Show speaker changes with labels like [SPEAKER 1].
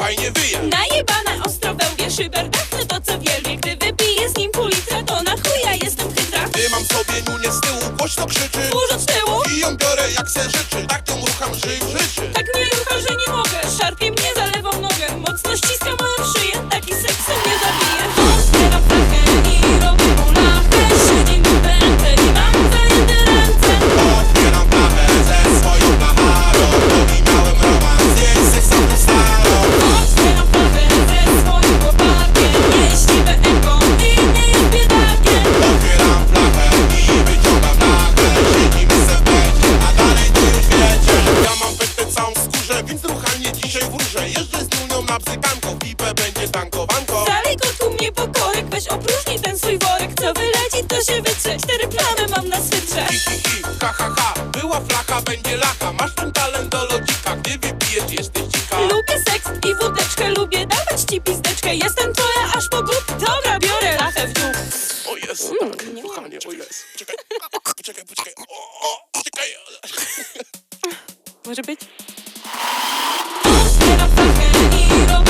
[SPEAKER 1] fajnie wyje. Najebane ostro wełbie szyber. Dachnę no to co wielbię, gdy wypiję z nim pół litra To na chuja jestem hydra. Ty mam
[SPEAKER 2] sobie niunię z
[SPEAKER 1] tyłu, głośno krzyczy. Dużo z tyłu. I
[SPEAKER 2] ją biorę jak se życzy. Tak ją rucham, żyj w Tak mnie rucha, że banko
[SPEAKER 1] Zalej kotku mnie pokorek, weź opróżnij ten swój worek. Co wyleci to się wytrze, cztery plamy mam na swytrze.
[SPEAKER 2] Hi, hi, hi, ha, ha, ha, była flaka, będzie laka. Masz ten talent do logika, gdy wypijesz jesteś dzika.
[SPEAKER 1] Lubię seks i wódeczkę, lubię. Dawać ci pizdeczkę. Jestem twoja aż po grób, dobra biorę lachę w dół.
[SPEAKER 2] O Jezu, mm, tak, nie kochanie, o Jezu, czekaj, czekaj, poczekaj, o, o, czekaj.
[SPEAKER 1] Może być? Teraz tak, i robię